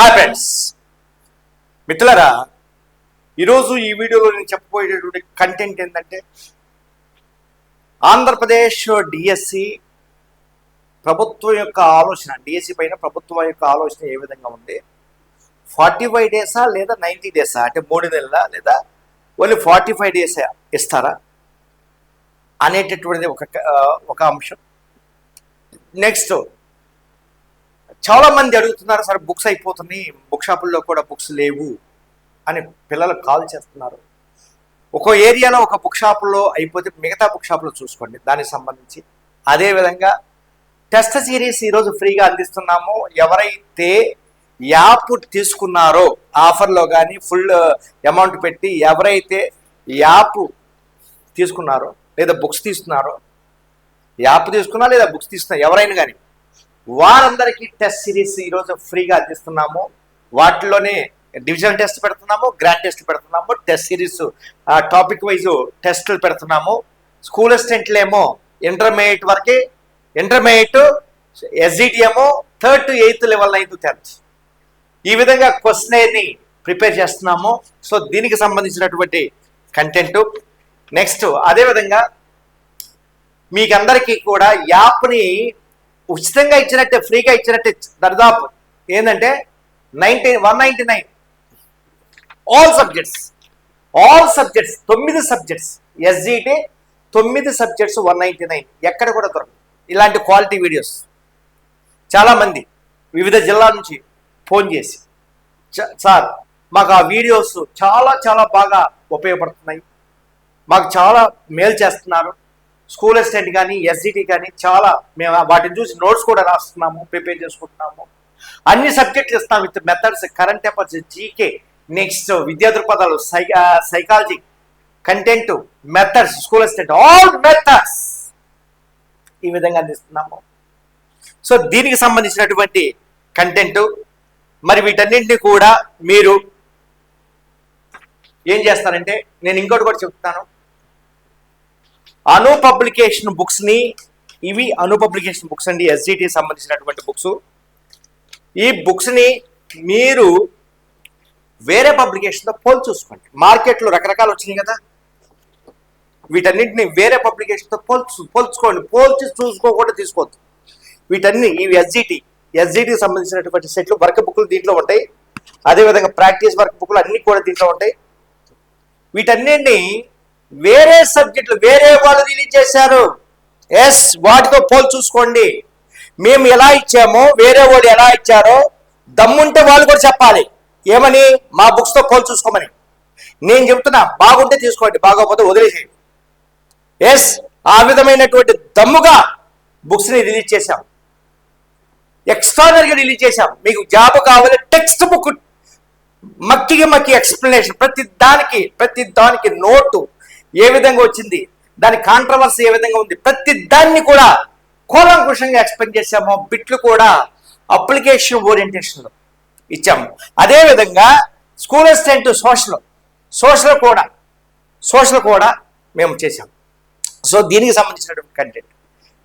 Hi friends మిత్రులరా ఈరోజు ఈ వీడియోలో నేను చెప్పబోయేటటువంటి కంటెంట్ ఏంటంటే ఆంధ్రప్రదేశ్ డిఎస్సి ప్రభుత్వం యొక్క ఆలోచన డిఎస్సి పైన ప్రభుత్వం యొక్క ఆలోచన ఏ విధంగా ఉంది? ఫార్టీ ఫైవ్ డేసా లేదా నైంటీ డేసా అంటే మూడు నెలల లేదా ఓన్లీ ఫార్టీ ఫైవ్ డేస్ ఇస్తారా? అనేటటువంటిది ఒక ఒక అంశం. నెక్స్ట్ చాలా మంది అడుగుతున్నారు సార్ బుక్స్ అయిపోతున్నాయి బుక్ షాపుల్లో కూడా బుక్స్ లేవు అని పిల్లలు కాల్ చేస్తున్నారు. ఒక ఏరియాలో ఒక బుక్ షాపులో అయిపోతే మిగతా బుక్ షాపులో చూసుకోండి. దానికి సంబంధించి అదేవిధంగా టెస్ట్ సిరీస్ ఈరోజు ఫ్రీగా అందిస్తున్నాము. ఎవరైతే యాప్ తీసుకున్నారో ఆఫర్లో కానీ ఫుల్ అమౌంట్ పెట్టి ఎవరైతే యాప్ తీసుకున్నారో లేదా బుక్స్ తీసుకున్నారో యాప్ తీసుకున్నా లేదా బుక్స్ తీసుకున్నా ఎవరైనా కానీ వారందరికీ టెస్ట్ సిరీస్ ఈరోజు ఫ్రీగా అందిస్తున్నాము. వాటిలోనే డివిజన్ టెస్ట్ పెడుతున్నాము గ్రాండ్ టెస్ట్ పెడుతున్నాము టెస్ట్ సిరీస్ టాపిక్ వైజ్ టెస్టులు పెడుతున్నాము. స్కూల్ అసిస్టెంట్లు ఏమో ఇంటర్మీడియట్ వరకే intermediate ఎస్జిటిఎమో third to eighth level ninth tenth. ఈ విధంగా క్వశ్చన్ ప్రిపేర్ చేస్తున్నాము. సో దీనికి సంబంధించినటువంటి కంటెంట్. నెక్స్ట్ అదేవిధంగా మీకందరికీ కూడా యాప్ని ఉచితంగా ఇచ్చినట్టే ఫ్రీగా ఇచ్చినట్టే దరిదాపు ఏంటంటే ninety one ninety nine. All subjects all subjects తొమ్మిది సబ్జెక్ట్స్ ఎస్జిటి తొమ్మిది సబ్జెక్ట్స్ వన్ నైంటీ నైన్ ఎక్కడ కూడా దొరకదు ఇలాంటి క్వాలిటీ వీడియోస్ చాలామంది వివిధ జిల్లాల నుంచి ఫోన్ చేసి "చ- సార్ మాకు ఆ వీడియోస్ చాలా చాలా బాగా ఉపయోగపడుతున్నాయి. మాకు చాలా మేలు చేస్తున్నారు. స్కూల్ అసిస్టెంట్ కానీ ఎస్జిటి కానీ చాలా మేము వాటిని చూసి నోట్స్ కూడా రాస్తున్నాము ప్రిపేర్ చేసుకుంటున్నాము. అన్ని సబ్జెక్టులు ఇస్తాం with methods current affairs GK next విద్యా దృక్పథాలు సై psychology content methods school assistant all methods ఈ విధంగా అందిస్తున్నాము. సో దీనికి సంబంధించినటువంటి కంటెంట్ మరి వీటన్నింటినీ కూడా మీరు ఏం చేస్తారంటే నేను ఇంకోటి కూడా చెప్తాను. అను పబ్లికేషన్ బుక్స్ని ఇవి అను పబ్లికేషన్ బుక్స్ అండి ఎస్జిటి సంబంధించినటువంటి బుక్స్. ఈ బుక్స్ని మీరు వేరే పబ్లికేషన్తో చూసుకోండి. మార్కెట్లో రకరకాలు వచ్చినాయి కదా. వీటన్నిటిని వేరే పబ్లికేషన్తో పోల్చు పోల్చుకోండి. పోల్చి చూసుకోకుండా తీసుకోవద్దు. వీటన్ని ఇవి ఎస్జిటి ఎస్జిటికి సంబంధించినటువంటి సెట్లు వర్క్ బుక్లు దీంట్లో ఉంటాయి. అదేవిధంగా ప్రాక్టీస్ వర్క్ బుక్లు అన్ని కూడా దీంట్లో ఉంటాయి. వీటన్నింటినీ వేరే సబ్జెక్టులు వేరే వాళ్ళు రిలీజ్ చేశారు. ఎస్ వాటితో పోల్ చూసుకోండి. మేము ఎలా ఇచ్చామో వేరే వాళ్ళు ఎలా ఇచ్చారో దమ్ముంటే వాళ్ళు కూడా చెప్పాలి. ఏమని? మా బుక్స్తో పోల్ చూసుకోమని. నేను చెప్తున్నా బాగుంటే తీసుకోండి బాగోకపోతే వదిలేసేయండి. ఎస్ ఆ విధమైనటువంటి దమ్ముగా బుక్స్ని రిలీజ్ చేశాం. ఎక్స్ట్రానరీగా రిలీజ్ చేశాం. మీకు జాబ్ కావాలి టెక్స్ట్ బుక్ మక్కికి మక్కి ఎక్స్ప్లెనేషన్ ప్రతి దానికి ప్రతి దానికి నోటు ఏ విధంగా వచ్చింది? దాని కాంట్రవర్సీ ఏ విధంగా ఉంది? ప్రతి దాన్ని కూడా కూలంకుషంగా ఎక్స్ప్లెయిన్ చేసాము బిట్లు కూడా అప్లికేషన్ ఓరియంటేషన్లో ఇచ్చాము. అదేవిధంగా స్కూల్ అసిస్టెంట్ సోషల్ సోషల్ కూడా సోషల్ కూడా మేము చేసాము సో దీనికి సంబంధించినటువంటి కంటెంట్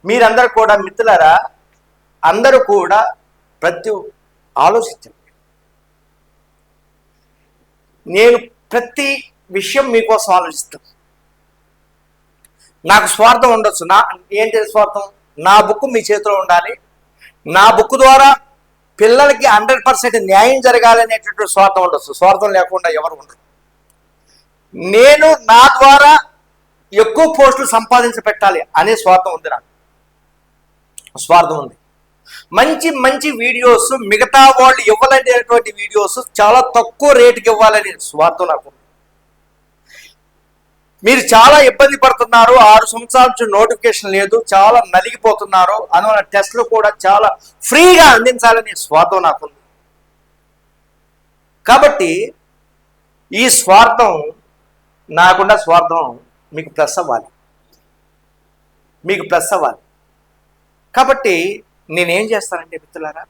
మీరందరూ కూడా మిత్రులరా అందరూ కూడా ప్రతి ఆలోచించండి. నేను ప్రతి విషయం మీకోసం ఆలోచిస్తాను. నాకు స్వార్థం ఉండొచ్చు. నా ఏంటి స్వార్థం? నా బుక్ మీ చేతిలో ఉండాలి. నా బుక్ ద్వారా పిల్లలకి హండ్రెడ్ పర్సెంట్ న్యాయం జరగాలనేటటువంటి స్వార్థం ఉండొచ్చు. స్వార్థం లేకుండా ఎవరు ఉండరు. నేను నా ద్వారా ఎక్కువ పోస్టులు సంపాదించి పెట్టాలి అనే స్వార్థం ఉంది నాకు. స్వార్థం ఉంది. మంచి మంచి వీడియోస్ మిగతా వాళ్ళు ఇవ్వాలనేటువంటి వీడియోస్ చాలా తక్కువ రేటుకి ఇవ్వాలని స్వార్థం నాకు ఉంది. మీరు చాలా ఇబ్బంది పడుతున్నారు ఆరు సంవత్సరాల నుంచి నోటిఫికేషన్ లేదు చాలా నలిగిపోతున్నారు అందువల్ల టెస్ట్లు కూడా చాలా ఫ్రీగా అందించాలని స్వార్థం నాకుంది. కాబట్టి ఈ స్వార్థం నాకున్న స్వార్థం మీకు ప్లస్ అవ్వాలి. మీకు ప్లస్ అవ్వాలి. కాబట్టి నేనేం చేస్తానంటే మిత్రులారా?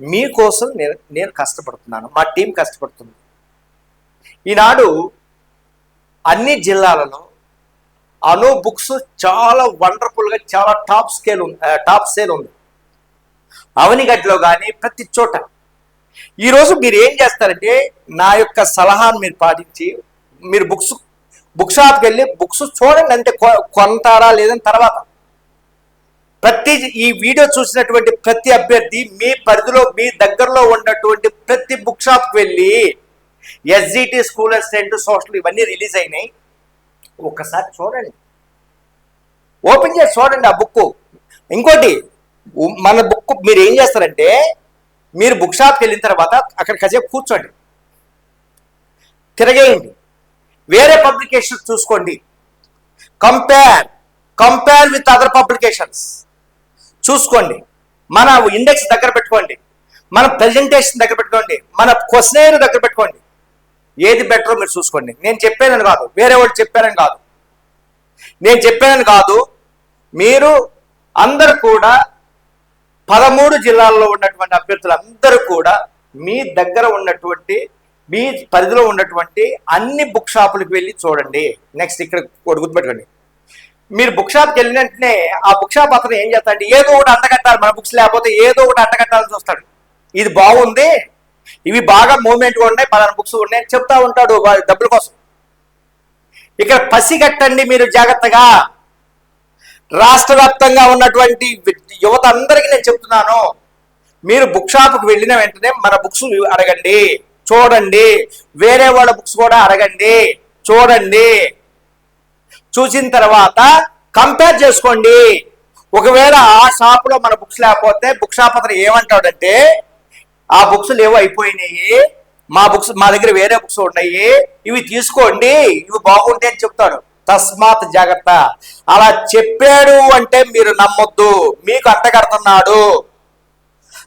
మీకోసం నేను నేను కష్టపడుతున్నాను. మా టీం కష్టపడుతుంది. ఈనాడు అన్ని జిల్లాలలో అను బుక్స్ చాలా వండర్ఫుల్గా చాలా టాప్ స్కేల్ ఉంది టాప్ సేల్ ఉంది. అవనిగడ్లో కానీ ప్రతి చోట. ఈరోజు మీరు ఏం చేస్తారంటే నా యొక్క సలహాను మీరు పాటించి మీరు బుక్స్ బుక్ షాప్కి వెళ్ళి బుక్స్ చూడండి అంతే కొ- కొంటారా లేదని తర్వాత. ప్రతి ఈ వీడియో చూసినటువంటి ప్రతి అభ్యర్థి మీ పరిధిలో మీ దగ్గరలో ఉన్నటువంటి ప్రతి బుక్ షాప్కి వెళ్ళి ఎస్జిటి స్కూల్ అసిస్టెంట్ సోషల్ ఇవన్నీ రిలీజ్ అయినాయి. ఒక్కసారి చూడండి. ఓపెన్ చేసి చూడండి ఆ బుక్ ఇంకోటి మన బుక్ మీరు ఏం చేస్తారంటే మీరు బుక్ షాప్కి వెళ్ళిన తర్వాత అక్కడ కాసేపు కూర్చోండి. తిరగేయండి. వేరే పబ్లికేషన్ చూసుకోండి. Compare compare with other publications చూసుకోండి. మన ఇండెక్స్ దగ్గర పెట్టుకోండి. మన ప్రెజెంటేషన్ దగ్గర పెట్టుకోండి. మన క్వశ్చనేర్ దగ్గర పెట్టుకోండి. ఏది బెటరో మీరు చూసుకోండి. నేను చెప్పానని కాదు. వేరే వాళ్ళు చెప్పారని కాదు. నేను చెప్పానని కాదు. మీరు అందరు కూడా పదమూడు జిల్లాల్లో ఉన్నటువంటి అభ్యర్థులు అందరూ కూడా మీ దగ్గర ఉన్నటువంటి మీ పరిధిలో ఉన్నటువంటి అన్ని బుక్ షాపులకు వెళ్ళి చూడండి. నెక్స్ట్ ఇక్కడ ఒకటి గుర్తుపెట్టుకోండి. మీరు బుక్ షాప్కి వెళ్ళిన వెంటనే ఆ బుక్ షాప్ అతను ఏం చేస్తాడు ఏదో ఒకటి అంటగట్టాలి మన బుక్స్ లేకపోతే ఏదో ఒకటి అంటగట్టాలని చూస్తాడు ఇది బాగుంది ఇవి బాగా మూమెంట్గా ఉన్నాయి పలానా బుక్స్ ఉన్నాయి అని చెప్తా ఉంటాడు డబ్బుల కోసం. ఇక్కడ పసిగట్టండి మీరు జాగ్రత్తగా. రాష్ట్ర వ్యాప్తంగా ఉన్నటువంటి యువత అందరికీ నేను చెప్తున్నాను మీరు బుక్ షాప్కి వెళ్ళిన వెంటనే మన బుక్స్ అడగండి చూడండి. వేరే వాళ్ళ బుక్స్ కూడా అడగండి చూడండి. చూసిన తర్వాత కంపేర్ చేసుకోండి. ఒకవేళ ఆ షాపులో మన బుక్స్ లేకపోతే బుక్ షాప్ అతను ఏమంటాడంటే ఆ బుక్స్ లేవు అయిపోయినాయి. మా బుక్స్ మా దగ్గర వేరే బుక్స్ ఉన్నాయి. ఇవి తీసుకోండి ఇవి బాగుంటాయి అని చెప్తాడు. తస్మాత్ జాగ్రత్త. అలా చెప్పాడు అంటే మీరు నమ్మొద్దు. మీకు అంటగడుతున్నాడు.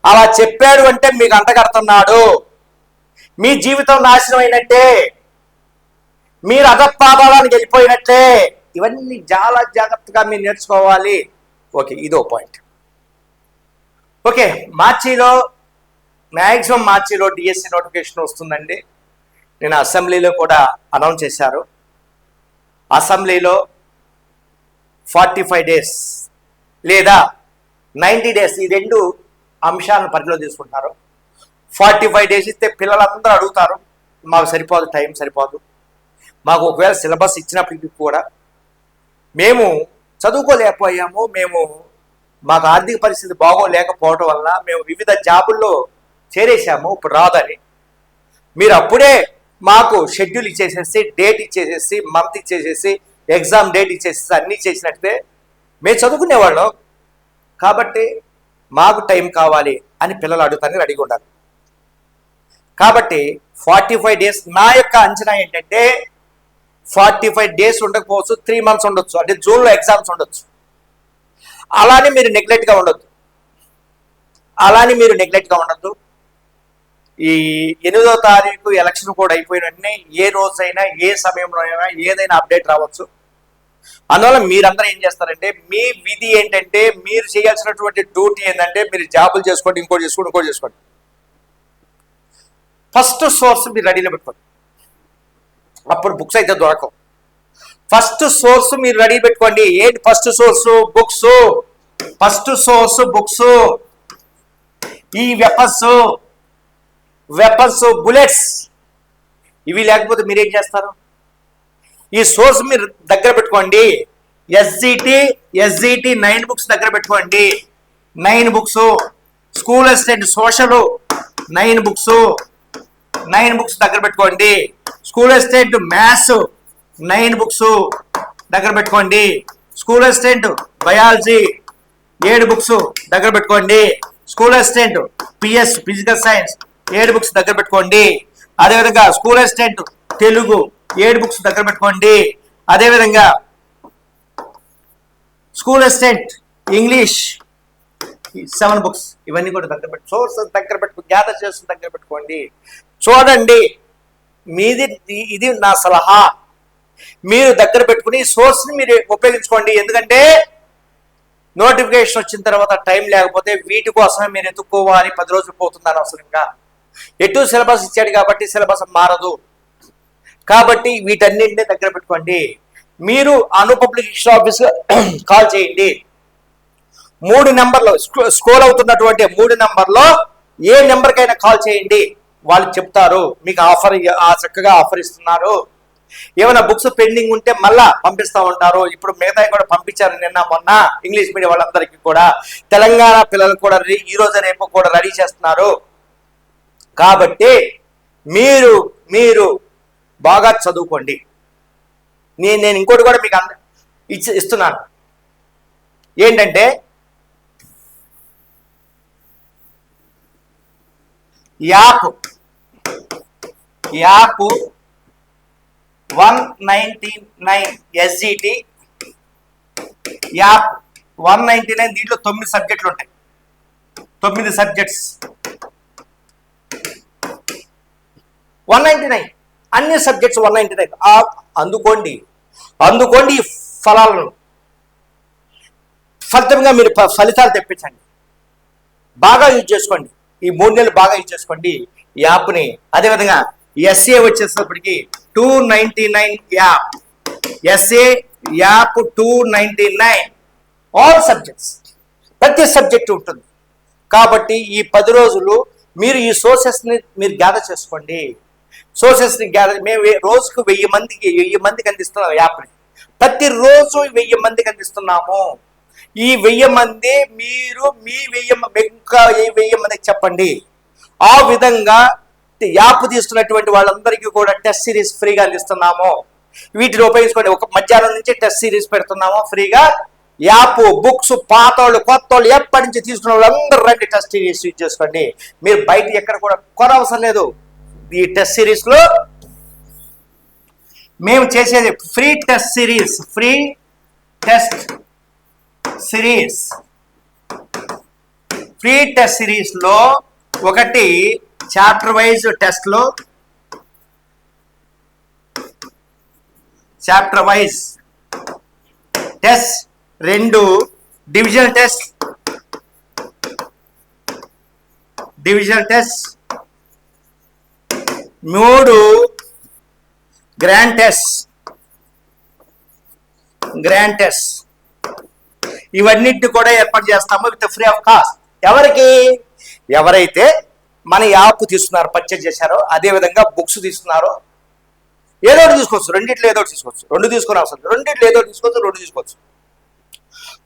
అలా చెప్పాడు అంటే మీకు అంటగడుతున్నాడు. మీ జీవితం నాశనం అయినట్టే మీరు అధపాదాలకు వెళ్ళిపోయినట్టే. ఇవన్నీ చాలా జాగ్రత్తగా మీరు నేర్చుకోవాలి. ఓకే ఇదో పాయింట్. ఓకే మార్చిలో మ్యాక్సిమం మార్చిలో డిఎస్సి నోటిఫికేషన్ వస్తుందండి. నేను అసెంబ్లీలో కూడా అనౌన్స్ చేశారు. అసెంబ్లీలో ఫార్టీ ఫైవ్ డేస్ లేదా నైంటీ డేస్ ఈ రెండు అంశాలను పరిధిలో తీసుకుంటారు. ఫార్టీ ఫైవ్ డేస్ ఇస్తే పిల్లలందరూ అడుగుతారు మాకు సరిపోదు టైం సరిపోదు. మాకు ఒకవేళ సిలబస్ ఇచ్చినప్పటికీ కూడా మేము చదువుకోలేకపోయాము మేము మాకు ఆర్థిక పరిస్థితి బాగోలేకపోవడం వల్ల మేము వివిధ జాబుల్లో చేరేసాము ఇప్పుడు రాదని. మీరు అప్పుడే మాకు షెడ్యూల్ ఇచ్చేసేసి డేట్ ఇచ్చేసేసి మంత్ ఇచ్చేసేసి ఎగ్జామ్ డేట్ ఇచ్చేసేసి అన్నీ చేసినట్టే మేము చదువుకునేవాళ్ళం. కాబట్టి మాకు టైం కావాలి అని పిల్లలు అడుగుతానికి రెడీగా ఉండాలి. కాబట్టి ఫార్టీ ఫైవ్ డేస్ నా యొక్క అంచనా ఏంటంటే ఫార్టీ ఫైవ్ డేస్ ఉండకపోవచ్చు త్రీ మంత్స్ ఉండొచ్చు అంటే జూన్లో ఎగ్జామ్స్ ఉండొచ్చు. అలానే మీరు నెగ్లెక్ట్గా ఉండొద్దు. అలానే మీరు నెగ్లెక్ట్గా ఉండొద్దు. ఈ ఎనిమిదో తారీఖు ఎలక్షన్ కూడా అయిపోయిన వెంటనే ఏ రోజైనా ఏ సమయంలో అయినా ఏదైనా అప్డేట్ రావచ్చు. అందువల్ల మీరందరూ ఏం చేస్తారంటే మీ విధి ఏంటంటే మీరు చేయాల్సినటువంటి డ్యూటీ ఏంటంటే మీరు జాబులు చేసుకోండి ఇంకోటి చేసుకోండి ఇంకోటి చేసుకోండి. ఫస్ట్ సోర్స్ మీరు రెడీలో పెట్టుకోండి. అప్పుడు బుక్స్ అయితే దొరకవు. ఫస్ట్ సోర్స్ మీరు రెడీ పెట్టుకోండి. ఏంటి first source books first source books ఈ వెపస్ వెపన్స్ బుల్లెట్స్ ఇవి లేకపోతే మీరేం చేస్తారు? ఈ సోర్స్ మీరు దగ్గర పెట్టుకోండి. ఎస్జిటి ఎస్జిటి నైన్ బుక్స్ దగ్గర పెట్టుకోండి. Nine books school assistant social nine books nine books దగ్గర పెట్టుకోండి. School assistant maths nine books దగ్గర పెట్టుకోండి. స్కూల్ అసిస్టెంట్ బయాలజీ ఏడు బుక్స్ దగ్గర పెట్టుకోండి. School assistant PS physical science ఏడు బుక్స్ దగ్గర పెట్టుకోండి. అదేవిధంగా స్కూల్ అసిస్టెంట్ తెలుగు ఏడు బుక్స్ దగ్గర పెట్టుకోండి. అదేవిధంగా school assistant English seven books ఇవన్నీ కూడా దగ్గర పెట్టు సోర్సెస్ దగ్గర పెట్టుకో గ్యాదర్ చేసి దగ్గర పెట్టుకోండి. చూడండి మీది ఇది నా సలహా. మీరు దగ్గర పెట్టుకుని సోర్స్ని మీరు ఉపయోగించుకోండి. ఎందుకంటే నోటిఫికేషన్ వచ్చిన తర్వాత టైం లేకపోతే వీటి కోసమే మీరు ఎత్తుక్కోవాలి. పది రోజులు పోతున్నారు అవసరంగా ఎటు సిలబస్ ఇచ్చాడు కాబట్టి సిలబస్ మారదు. కాబట్టి వీటన్నింటినీ దగ్గర పెట్టుకోండి. మీరు అను పబ్లికేషన్ ఆఫీస్ కాల్ చేయండి. మూడు నెంబర్లో స్క్రోల్ అవుతున్నటువంటి మూడు నెంబర్లో ఏ నెంబర్కైనా కాల్ చేయండి. వాళ్ళు చెప్తారు మీకు ఆఫర్ ఆ చక్కగా ఆఫర్ ఇస్తున్నారు. ఏమైనా బుక్స్ పెండింగ్ ఉంటే మళ్ళా పంపిస్తా ఉంటారు. ఇప్పుడు మిగతా కూడా పంపించారు నిన్న మొన్న ఇంగ్లీష్ మీడియం వాళ్ళందరికీ కూడా. తెలంగాణ పిల్లలు కూడా ఈ రోజు రేపు కూడా రెడీ చేస్తున్నారు. కాబట్టి మీరు మీరు బాగా చదువుకోండి. నేను నేను ఇంకోటి కూడా మీకు అంద ఇచ్చి ఇస్తున్నాను. ఏంటంటే app app one ninety nine SGT app one ninety nine దీంట్లో తొమ్మిది సబ్జెక్టులు ఉంటాయి తొమ్మిది సబ్జెక్ట్స్. One ninety nine. అన్ని సబ్జెక్ట్స్ వన్ నైంటీ నైన్. అందుకోండి. అందుకోండి ఈ ఫలాలను. ఫలితంగా మీరు ఫలితాలు తెప్పించండి. బాగా యూజ్ చేసుకోండి. ఈ మూడు నెలలు బాగా యూజ్ చేసుకోండి. ఈ యాప్ని. అదేవిధంగా SA వచ్చేసినప్పటికీ two ninety nine app. SA app two ninety nine. All subjects ప్రతి సబ్జెక్ట్ ఉంటుంది. కాబట్టి ఈ పది రోజులు మీరు ఈ సోర్సెస్ని మీరు గ్యాదర్ చేసుకోండి. సోర్సెస్ని గ్యాదర్ మేము రోజుకు వెయ్యి మందికి వెయ్యి మందికి అందిస్తున్నాం యాప్ని ప్రతిరోజు వెయ్యి మందికి అందిస్తున్నాము. ఈ వెయ్యి మంది మీరు మీ వెయ్యి ఇంకా ఈ వెయ్యి మందికి చెప్పండి. ఆ విధంగా యాప్ తీసుకున్నటువంటి వాళ్ళందరికీ కూడా టెస్ట్ సిరీస్ ఫ్రీగా అందిస్తున్నాము. వీటిని ఉపయోగించుకోండి. ఒక మధ్యాహ్నం నుంచి టెస్ట్ సిరీస్ పెడుతున్నాము ఫ్రీగా. యాప్ బుక్స్ పాత వాళ్ళు కొత్త వాళ్ళు ఎప్పటి నుంచి తీసుకున్న వాళ్ళు అందరూ రండి టెస్ట్ సిరీస్ యూజ్ చేసుకోండి. మీరు బయట ఎక్కడ కూడా కొనవసరం లేదు. ఈ టెస్ట్ సిరీస్లో మేము చేసేది free test series free test series free test సిరీస్లో ఒకటి చాప్టర్ వైజ్ టెస్ట్లో చాప్టర్ వైజ్ టెస్ట్ రెండు డివిజన్ టెస్ట్ డివిజనల్ టెస్ట్ మూడు గ్రాంటెస్. Grand test. ఇవన్నిటిని కూడా ఏర్పాటు చేస్తాము విత్ ఫ్రీ ఆఫ్ కాస్ట్. ఎవరికి? ఎవరైతే మన యాప్ తీసుకున్నారో పర్చేజ్ చేశారో అదేవిధంగా బుక్స్ తీసుకున్నారో ఏదో ఒకటి తీసుకోవచ్చు. రెండిట్లో ఏదో ఒకటి తీసుకోవచ్చు. రెండు తీసుకుని అవసరం రెండిట్లో ఏదో ఒకటి తీసుకోవచ్చు రెండు తీసుకోవచ్చు.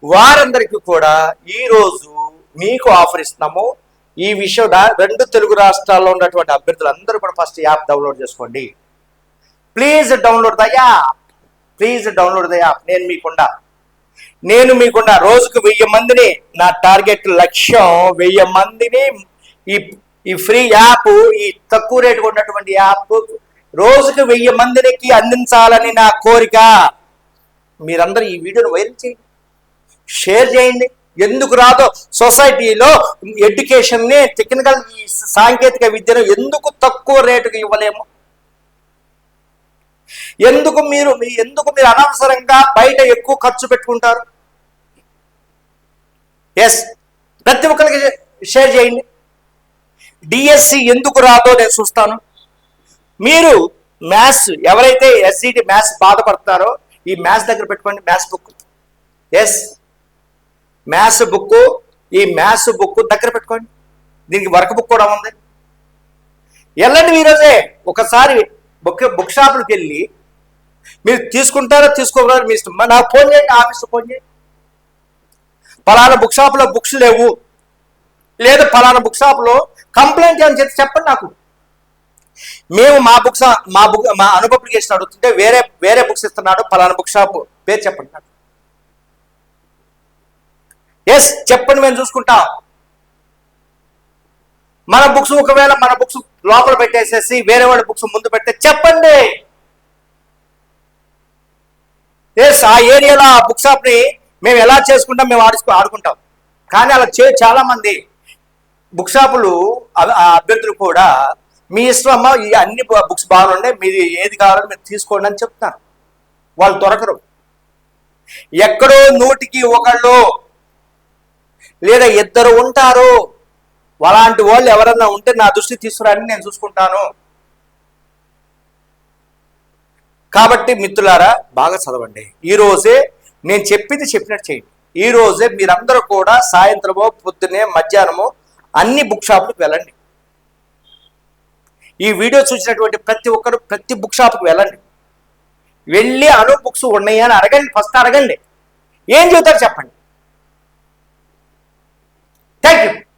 వారందరికీ కూడా ఈరోజు మీకు ఆఫర్ ఇస్తున్నాము. ఈ విషయం రెండు తెలుగు రాష్ట్రాల్లో ఉన్నటువంటి అభ్యర్థులు అందరూ కూడా ఫస్ట్ యాప్ డౌన్లోడ్ చేసుకోండి. Please download the app please download the app నేను మీకుండా. నేను మీకుండా. రోజుకు వెయ్యి మందిని నా టార్గెట్ లక్ష్యం వెయ్యి మందిని ఈ ఈ ఫ్రీ యాప్ ఈ తక్కువ రేటు ఉన్నటువంటి యాప్ రోజుకు వెయ్యి మందికి అందించాలని నా కోరిక. మీరందరూ ఈ వీడియోను వైరల్ చేయండి. షేర్ చేయండి. ఎందుకు రాదో సొసైటీలో ఎడ్యుకేషన్ని టెక్నికల్ ఈ సాంకేతిక విద్యను ఎందుకు తక్కువ రేటుకి ఇవ్వలేము? ఎందుకు మీరు మీ- ఎందుకు మీరు అనవసరంగా బయట ఎక్కువ ఖర్చు పెట్టుకుంటారు? ఎస్ ప్రతి ఒక్కరికి షేర్ చేయండి. డిఎస్సి ఎందుకు రాదో నేను చూస్తాను. మీరు మ్యాథ్స్ ఎవరైతే ఎస్జిటి మ్యాథ్స్ బాధపడతారో ఈ మ్యాథ్స్ దగ్గర పెట్టుకోండి maths book yes maths book ఈ మ్యాథ్స్ బుక్ దగ్గర పెట్టుకోండి. దీనికి వర్క్ బుక్ కూడా ఉంది. వెళ్ళండి ఈరోజే ఒకసారి బుక్ బుక్ షాపులకు వెళ్ళి మీరు తీసుకుంటారో తీసుకోగలరో మీ ఇష్టం. నాకు ఫోన్ చేయండి ఆఫీస్కి ఫోన్ చేయండి. పలానా బుక్ షాప్లో బుక్స్ లేవు. లేదా పలానా బుక్ షాప్లో కంప్లైంట్ అని చెప్పి చెప్పండి నాకు. మేము మా బుక్స్ మా బుక్ మా అనుపబ్లికేషన్ అడుగుతుంటే వేరే వేరే బుక్స్ ఇస్తున్నాడు పలానా బుక్ షాప్. పేరు చెప్పండి నాకు. ఎస్ చెప్పండి మేము చూసుకుంటాం. మన బుక్స్ ఒకవేళ మన బుక్స్ లోపల పెట్టేసేసి వేరే వాళ్ళ బుక్స్ ముందు పెడితే చెప్పండి. ఎస్ ఆ ఏరియాలో ఆ బుక్ షాప్ని మేము ఎలా చేసుకుంటాం మేము ఆడుకో ఆడుకుంటాం. కానీ అలా చే చాలా మంది బుక్ షాపులు ఆ అభ్యర్థులు కూడా మీ ఇష్టం అమ్మా ఈ అన్ని బుక్స్ బాగున్నాయి మీరు ఏది కావాలో మీరు తీసుకోండి అని చెప్తున్నారు. వాళ్ళు దొరకరు. ఎక్కడో నూటికి ఒకళ్ళు లేదా ఇద్దరు ఉంటారు. అలాంటి వాళ్ళు ఎవరన్నా ఉంటే నా దృష్టి తీసుకురాని నేను చూసుకుంటాను. కాబట్టి మిత్రులారా బాగా చదవండి. ఈరోజే నేను చెప్పింది చెప్పినట్టు చేయండి. ఈ రోజే మీరందరూ కూడా సాయంత్రమో పొద్దునే మధ్యాహ్నమో అన్ని బుక్ షాపులకు వెళ్ళండి. ఈ వీడియో చూసినటువంటి ప్రతి ఒక్కరు ప్రతి బుక్ షాప్కి వెళ్ళండి. వెళ్ళి అను బుక్స్ ఉన్నాయా అని అడగండి ఫస్ట్ అడగండి. ఏం చెబుతారు చెప్పండి. Thank you.